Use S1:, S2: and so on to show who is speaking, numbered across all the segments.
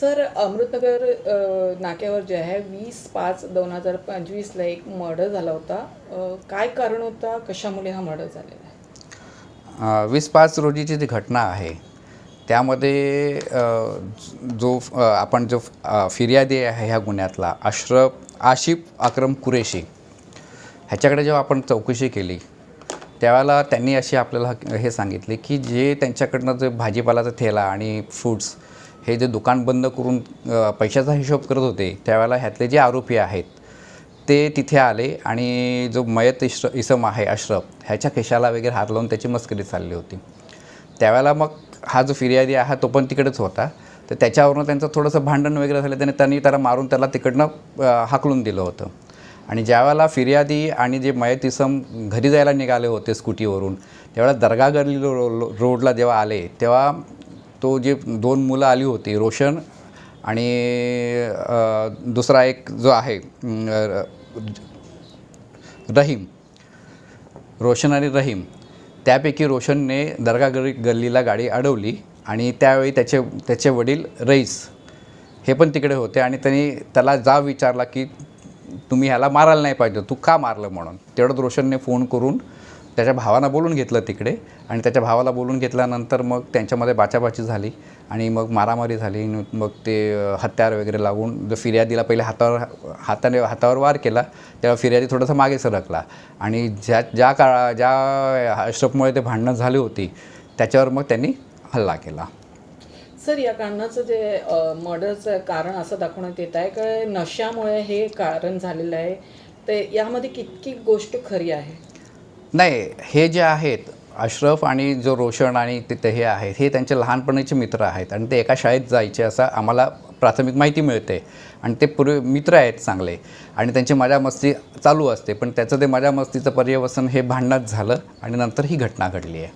S1: Sir Amritnagar नाक्यावर जे आहे वीस पाच दोन हजार पंचवीसला एक मर्डर झाला होता. काय कारण होता? कशामुळे हा मर्डर झालेला आहे?
S2: वीस पाच रोजीची जी घटना आहे त्यामध्ये जो आपण जो फिर्यादी आहे ह्या गुन्ह्यातला अश्रफ आशिफ अक्रम कुरेशी ह्याच्याकडे जेव्हा आपण चौकशी केली त्यावेळेला त्यांनी अशी आपल्याला हे सांगितले की जे त्यांच्याकडनं जे भाजीपालाचा थेला आणि फ्रूट्स हे जे दुकान बंद करून पैशाचा हिशोब करत होते त्यावेळेला ह्यातले जे आरोपी आहेत ते तिथे आले आणि जो मयत इश्र इसम आहे अश्रफ ह्याच्या खिशाला वगैरे हात लावून त्याची मस्करी चालली होती. त्यावेळेला मग हा जो फिर्यादी आहे तो पण तिकडेच होता. तर त्याच्यावरून त्यांचं थोडंसं भांडण वगैरे झालं त्याने त्यांनी त्याला मारून त्याला तिकडनं हाकलून दिलं होतं. आणि ज्यावेळेला फिर्यादी आणि जे मयत इसम घरी जायला निघाले होते स्कूटीवरून त्यावेळेला दर्गा गल्ली रो रोडला जेव्हा आले तेव्हा तो जे दोन मुलं आली होती रोशन आणि दुसरा एक जो आहे रहीम रोशन आणि रहीम त्यापैकी रोशनने दर्गा गल्लीला गाडी अडवली आणि त्यावेळी त्याचे त्याचे वडील रईस हे पण तिकडे होते आणि त्यांनी त्याला जा विचारला की तुम्ही ह्याला मारायला नाही पाहिजे तू का मारलं म्हणून. तेवढंच रोशनने फोन करून त्याच्या भावाला बोलून घेतलं तिकडे आणि त्याच्या भावाला बोलून घेतल्यानंतर मग त्यांच्यामध्ये बाचाबाची झाली आणि मग मारामारी झाली. मग ते हत्यार वगैरे लागून जो फिर्यादीला पहिले हातावर हाताने हातावर वार केला तेव्हा फिर्यादी थोडासा मागे सरकला. आणि ज्या ज्या काळा ज्या अशोकमुळे ते भांडणं झाली होती त्याच्यावर मग त्यांनी हल्ला केला.
S1: सर या कारणाचं जे मर्डरचं कारण असं दाखवण्यात येत आहे का? नशामुळे हे कारण झालेलं आहे. ते यामध्ये कितकी गोष्ट खरी आहे?
S2: नाही हे जे आहेत अशरफ आणि जो रोशन आणि ते ते हे आहेत हे त्यांचे लहानपणीचे मित्र आहेत आणि ते एका शाळेत जायचे असं आम्हाला प्राथमिक माहिती मिळते आणि ते पूर्वी मित्र आहेत चांगले आणि त्यांची मजा मस्ती चालू असते पण त्याचं ते मजा मस्तीचं पर्यवसन हे भांडणात झालं आणि नंतर ही घटना घडली आहे.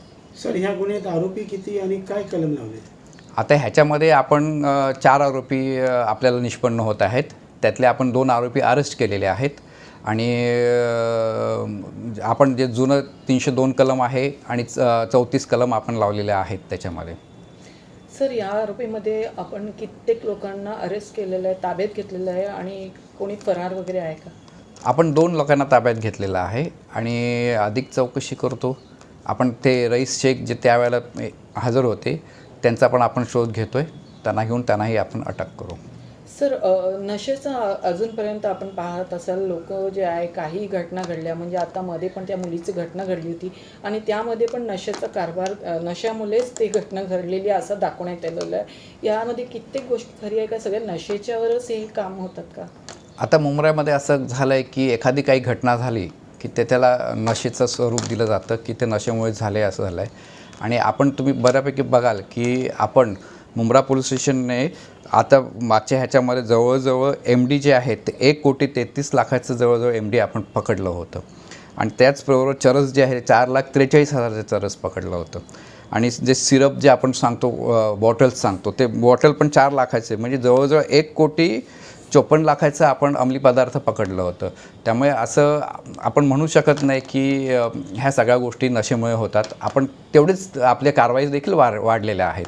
S3: सर ह्या गुन्ह्यात आरोपी किती आणि काय कलम लावले?
S2: आता ह्याच्यामध्ये आपण अ, चार आरोपी अ, आपल्याला निष्पन्न होत आहेत. त्यातले आपण दोन आरोपी अरेस्ट केलेले आहेत. आणि आपण जे जुनं तीनशे दोन कलम आहे आणि चौतीस कलम आपण लावलेले आहेत त्याच्यामध्ये.
S1: सर या आरोपीमध्ये आपण कित्येक लोकांना अरेस्ट केलेलं आहे ताब्यात घेतलेलं आहे आणि कोणी फरार वगैरे आहे का?
S2: आपण दोन लोकांना ताब्यात घेतलेलं आहे आणि अधिक चौकशी करतो. आपण ते रईस शेख जे त्यावेळेला हजर होते त्यांचा पण आपण शोध घेतो आहे त्यांना घेऊन त्यांनाही आपण अटक करू.
S1: सर नशेचं नशेचा अजूनपर्यंत आपण पाहत असाल लोक जे आहे काही घटना घडल्या म्हणजे आता मध्ये पण त्या मुलीची घटना घडली होती आणि त्यामध्ये पण नशेचा कारभार नशामुळेच ते घटना घडलेली असं दाखवण्यात आलेलं आहे. यामध्ये कित्येक गोष्टी खरी आहे का? सगळ्या नशेच्यावरच हे काम होतात का?
S2: आता मुंबईमध्ये असं झालं आहे की एखादी काही घटना झाली की ते त्याला नशेचं स्वरूप दिलं जातं की ते नशेमुळे झाले असं झालं आहे आणि आपण तुम्ही बऱ्यापैकी बघाल की आपण मुंब्रा पोलीस स्टेशनने आता मागच्या ह्याच्यामध्ये जवळजवळ एम डी जे आहेत ते एक कोटी तेहतीस लाखाचं जवळजवळ एम डी आपण पकडलं होतं. आणि त्याचबरोबर चरस जे आहे चार लाख त्रेचाळीस हजाराचं चरस पकडलं होतं. आणि जे सिरप जे आपण सांगतो बॉटल्स सांगतो ते बॉटल पण चार लाखाचे म्हणजे जवळजवळ एक कोटी चोपन्न लाखाचं आपण अंमली पदार्थ पकडलं होतं. त्यामुळे असं आपण म्हणू शकत नाही की ह्या सगळ्या गोष्टी नशेमुळे होतात. आपण तेवढेच आपल्या कारवाई देखील वाढ वाढलेल्या आहेत.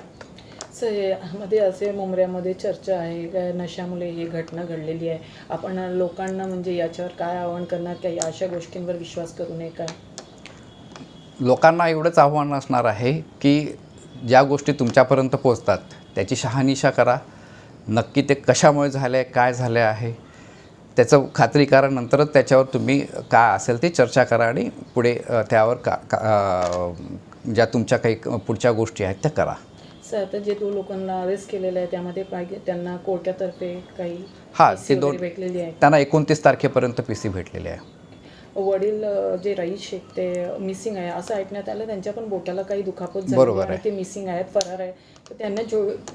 S1: असं हे मध्ये असे मुंबऱ्यामध्ये चर्चा आहे. का नशामुळे ही घटना घडलेली आहे. आपण लोकांना म्हणजे याच्यावर काय आव्हान करणार? का या अशा गोष्टींवर विश्वास करू नये काय
S2: लोकांना एवढंच आव्हान असणार आहे की ज्या गोष्टी तुमच्यापर्यंत पोचतात त्याची शहानिशा करा. नक्की ते कशामुळे झाले काय झाले आहे त्याचं खात्री करा. नंतरच त्याच्यावर तुम्ही काय असेल ते चर्चा करा आणि पुढे त्यावर का का- ज्या तुमच्या काही पुढच्या गोष्टी आहेत त्या करा.
S1: सर आता जे दोन लोकांना अरेस्ट केलेलं आहे त्यामध्ये पाहिजे त्यांना कोर्टातर्फे काही
S2: हां ते दोन
S1: भेटलेली आहे.
S2: त्यांना एकोणतीस तारखेपर्यंत पी सी भेटलेले आहे.
S1: वडील जे रईस शेख ते मिसिंग आहे असं ऐकण्यात आलं. त्यांच्या पण बोटाला काही दुखापत झाली
S2: आहे.
S1: ते मिसिंग आहेत फरार आहे. तर त्यांना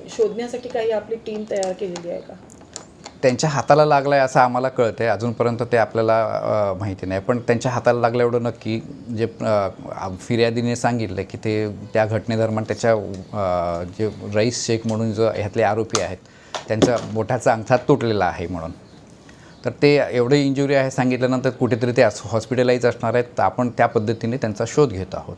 S1: शोधण्यासाठी काही आपली टीम तयार केलेली आहे का?
S2: त्यांच्या हाताला लागलं आहे असं आम्हाला कळतं आहे अजूनपर्यंत ते आपल्याला माहिती नाही. पण त्यांच्या हाताला लागलं एवढं नक्की जे फिर्यादीने सांगितलं की ते त्या घटनेदरम्यान त्याच्या जे रईस शेख म्हणून जो ह्यातले आरोपी आहेत त्यांचा मोठ्याचा अंगठा तुटलेला आहे म्हणून. तर ते एवढे इंजुरी आहे सांगितल्यानंतर कुठेतरी ते हॉस्पिटलाईज असणार आहेत. तर आपण त्या पद्धतीने त्यांचा शोध घेत आहोत.